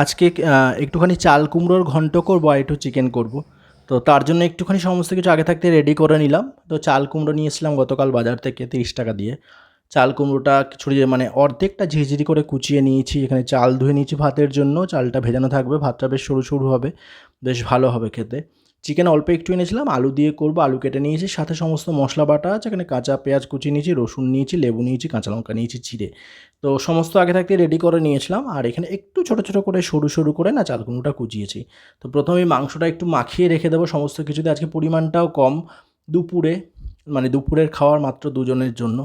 আজকে একটুখানি চাল কুমড়োর ঘন্ট করব আর একটু চিকেন করব। তো তার জন্য একটুখানি সমস্ত কিছু আগে থাকতে রেডি করে নিলাম। তো চাল কুমড়ো নিয়ে এসেছিলাম গতকাল বাজার থেকে তিরিশ টাকা দিয়ে। চাল কুমড়োটা ছড়িয়ে মানে অর্ধেকটা ঝিঝিরি করে কুচিয়ে নিয়েছি। এখানে চাল ধুয়ে নিয়েছি ভাতের জন্য। চালটা ভেজানো থাকবে, ভাতটা বেশ সরু সরু হবে, বেশ ভালো হবে খেতে। চিকেন অল্প একটু এনেছিলাম, আলু দিয়ে করব, আলু কেটে নিয়েছি, সাথে সমস্ত মশলা বাটা আছে, এখানে কাঁচা পেঁয়াজ কুচি নিয়েছি, রসুন নিয়েছি, লেবু নিয়েছি, কাঁচা লঙ্কা নিয়েছি চিড়ে তো সমস্ত আগে থাকতে রেডি করে নিয়েছিলাম, আর এখানে একটু ছোটো ছোটো করে সরু সরু করে না চাল কুমড়োটা কুচিয়েছি। তো প্রথমে মাংসটা একটু মাখিয়ে রেখে দেবো, সমস্ত কিছুতে আজকে পরিমাণটাও কম, দুপুরে মানে দুপুরের খাওয়ার মাত্র দুজনের জন্য।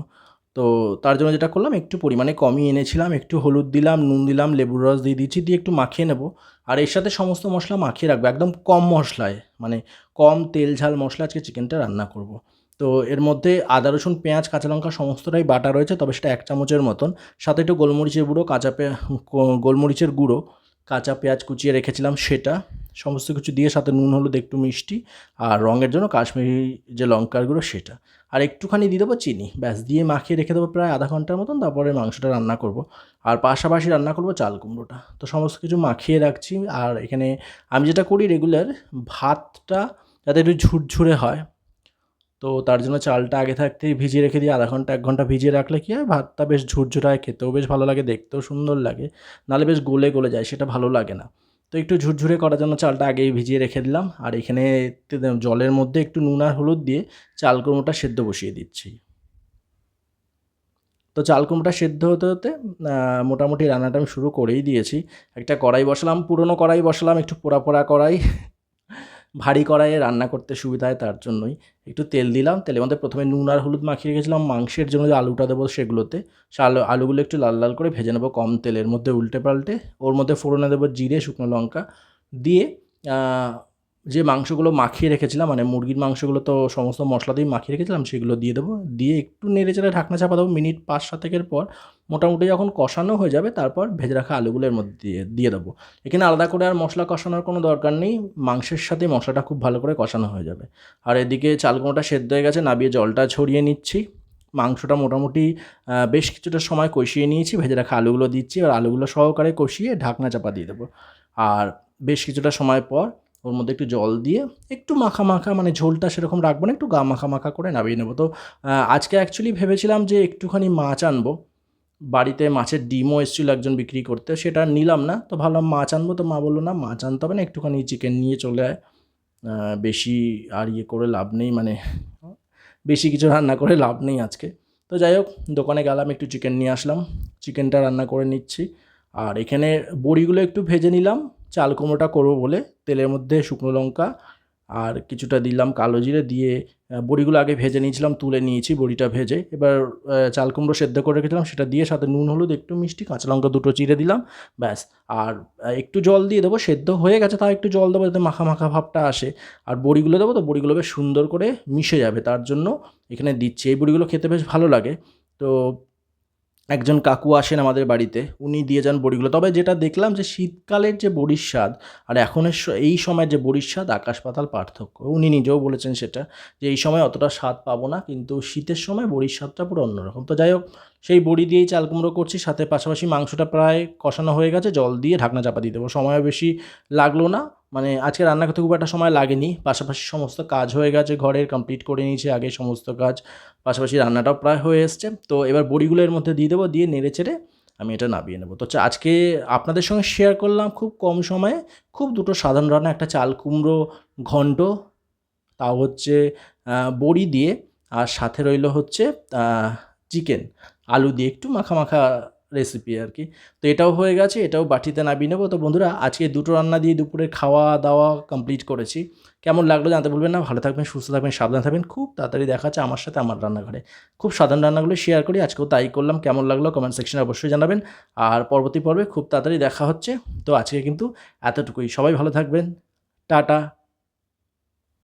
তো তার জন্য যেটা করলাম, একটু পরিমাণে কমই এনেছিলাম, একটু হলুদ দিলাম, নুন দিলাম, লেবুর রস দিয়ে দিচ্ছি দিয়ে একটু মাখিয়ে নেব। আর এর সাথে সমস্ত মশলা মাখিয়ে রাখব, একদম কম মশলায় মানে কম তেল ঝাল মশলা আজকে চিকেনটা রান্না করব। তো এর মধ্যে আদা, রসুন, পেঁয়াজ, কাঁচা লঙ্কা সমস্তটাই বাটা রয়েছে, তবে সেটা এক চামচের মতন। সাথে একটু গোলমরিচের গুঁড়ো, কাঁচা পে গো- গোলমরিচের গুঁড়ো, কাঁচা পেঁয়াজ কুচিয়ে রেখেছিলাম সেটা। সমস্ত কিছু দিয়ে সাথে নুন, হলুদ, একটু মিষ্টি আর রঙের জন্য কাশ্মীরি যে লঙ্কার গুঁড়ো সেটা। আর একটুখানি দিয়ে দেবো চিনি। ব্যাস, দিয়ে মাখিয়ে রেখে দেবো প্রায় আধা ঘণ্টার মতন, তারপরে মাংসটা রান্না করব। আর পাশাপাশি রান্না করব চাল কুমড়োটা। তো সমস্ত কিছু মাখিয়ে রাখছি। আর এখানে আমি যেটা করি রেগুলার, ভাতটা যাতে একটু ঝুরঝুরে হয়, তো তার জন্য চালটা আগে থাকতেই ভিজিয়ে রেখে দিই। আধা ঘণ্টা, এক ঘণ্টা ভিজিয়ে রাখলে কী হয়, ভাতটা বেশ ঝুরঝুরে হয়, খেতেও বেশ ভালো লাগে, দেখতেও সুন্দর লাগে। নাহলে বেশ গলে গলে যায়, সেটা ভালো লাগে না। তো একটু ঝুরঝুরে করার জন্য চালটা আগেই ভিজিয়ে রেখে দিলাম। আর এখানে জলের মধ্যে একটু নুন আর হলুদ দিয়ে চাল কুমড়োটা সেদ্ধ বসিয়ে দিচ্ছি। তো চাল কুমড়োটা সেদ্ধ হতে হতে মোটামুটি রান্নাটা আমি শুরু করেই দিয়েছি। একটা কড়াই বসালাম, পুরনো কড়াই বসালাম, একটু পোড়া পোড়া কড়াই। ভারী কড়াইয়ে রান্না করতে সুবিধা হয় তার জন্যই। একটু তেল দিলাম, তেলের মধ্যে প্রথমে নুন আর হলুদ মাখিয়ে রেখেছিলাম। মাংসের জন্য যে আলুটা দেবো সেগুলোতে, সে আলু আলুগুলো একটু লাল লাল করে ভেজে নেব কম তেলের মধ্যে উল্টে পাল্টে। ওর মধ্যে ফোড়নে দেবো জিরে, শুকনো লঙ্কা দিয়ে যে মাংসগুলো মাখিয়ে রেখেছিলাম মানে মুরগির মাংসগুলো তো সমস্ত মশলা দিয়ে মাখিয়ে রেখেছিলাম, সেগুলো দিয়ে দেবো। দিয়ে একটু নেড়ে চেড়ে ঢাকনা চাপা দেবো, মিনিট পাঁচ সাতেকের পর মোটামুটি যখন কষানো হয়ে যাবে, তারপর ভেজে রাখা আলুগুলোর মধ্যে দিয়ে দিয়ে দেবো। এখানে আলাদা করে আর মশলা কষানোর কোনো দরকার নেই, মাংসের সাথে মশলাটা খুব ভালো করে কষানো হয়ে যাবে। আর এদিকে চালকুমোটা সেদ্ধ হয়ে গেছে, নাবিয়ে জলটা ছড়িয়ে নিচ্ছি। মাংসটা মোটামুটি বেশ কিছুটা সময় কষিয়ে নিয়েছি, ভেজে রাখা আলুগুলো দিচ্ছি আর আলুগুলো সহকারে কষিয়ে ঢাকনা চাপা দিয়ে দেবো। আর বেশ কিছুটা সময় পর ওর মধ্যে একটু জল দিয়ে একটু মাখা মাখা মানে ঝোলটা সেরকম রাখব না, একটু গা মাখা মাখা করে নামিয়ে নেব। তো আজকে অ্যাকচুয়ালি ভেবেছিলাম যে একটুখানি মাছ আনব। বাড়িতে মাছের ডিমও এসেছিল একজন বিক্রি করতে, সেটা নিলাম না। তো ভাবলাম মাছ আনব, তো মা বলল, না, মাছ আনতে হবে না, একটুখানি চিকেন নিয়ে চলে আয়। বেশি আর ইয়ে করে লাভ নেই মানে বেশি কিছু রান্না করে লাভ নেই আজকে। তো যাই হোক, দোকানে গেলাম, একটু চিকেন নিয়ে আসলাম। চিকেনটা রান্না করে নিচ্ছি। আর এখানে বড়িগুলো একটু ভেজে নিলাম। চাল কুমড়োটা করব বলে তেলের মধ্যে শুকনো লঙ্কা আর কিছুটা দিলাম কালো জিরে দিয়ে বড়িগুলো আগে ভেজে নিয়েছিলাম, তুলে নিয়েছি, বড়িটা ভেজে। এবার চাল কুমড়ো সেদ্ধ করে রেখেছিলাম, সেটা দিয়ে সাথে নুন, হলুদ, একটু মিষ্টি কাঁচা লঙ্কা দুটো চিড়ে দিলাম, ব্যাস। আর একটু জল দিয়ে দেবো, সেদ্ধ হয়ে গেছে, তাও একটু জল দেবো, যাতে মাখা মাখা ভাবটা আসে। আর বড়িগুলো দেবো তো, বড়িগুলো বেশ সুন্দর করে মিশে যাবে, তার জন্য এখানে দিচ্ছি। এই বড়িগুলো খেতে বেশ ভালো লাগে। তো একজন কাকু আসেন আমাদের বাড়িতে, উনি দিয়ে যান বড়িগুলো। তবে যেটা দেখলাম যে শীতকালের যে বড়ির স্বাদ আর এখনের এই সময়ের যে বড়ির স্বাদ আকাশ পাতাল পার্থক্য। উনি নিজেও বলেছেন সেটা যে এই সময় অতটা স্বাদ পাবো না, কিন্তু শীতের সময় বড়ির স্বাদটা পুরো অন্যরকম। তো যাই হোক, সেই বড়ি দিয়েই চাল কুমড়ো করছি, সাথে পাশাপাশি মাংসটা প্রায় কষানো হয়ে গেছে, জল দিয়ে ঢাকনা চাপা দিয়ে দেবো। সময় বেশি লাগল না মানে আজকে রান্না করতে খুব একটা সময় লাগেনি, পাশাপাশি সমস্ত কাজ হয়ে গেছে ঘরের কমপ্লিট করে নিয়েছি, আগে সমস্ত কাজ, পাশাপাশি রান্নাটাও প্রায় হয়ে এসছে। তো এবার বড়িগুলো এর মধ্যে দিয়ে দেবো, দিয়ে নেড়ে চেড়ে আমি এটা নামিয়ে নেব। তো আজকে আপনাদের সঙ্গে শেয়ার করলাম খুব কম সময়ে, খুব দুটো সাধারণ রান্না, একটা চাল কুমড়ো ঘন্ট, তাও হচ্ছে বড়ি দিয়ে, আর সাথে রইল হচ্ছে চিকেন আলু দিয়ে একটু মাখা মাখা রেসিপি আর কি তো এটাও হয়ে গেছে, এটাও বাটিতে নামিয়ে নেব। তো বন্ধুরা, আজকে দুটো রান্না দিয়ে দুপুরে খাওয়া দাওয়া কমপ্লিট করেছি। কেমন লাগল জানতে বলবেন না। ভালো থাকবেন, সুস্থ থাকবেন, সাবধান থাকবেন। খুব তাড়াতাড়ি দেখা যাচ্ছে আমার সাথে আমার রান্নাঘরে। খুব সাধারণ রান্নাগুলো শেয়ার করি। আজকেও তাই করলাম। কেমন লাগল কমেন্ট সেকশনে অবশ্যই জানাবেন। আর পরবর্তী পর্বে খুব তাড়াতাড়ি দেখা হচ্ছে। তো আজকে কিন্তু এতটুকুই। সবাই ভালো থাকবেন। টাটা।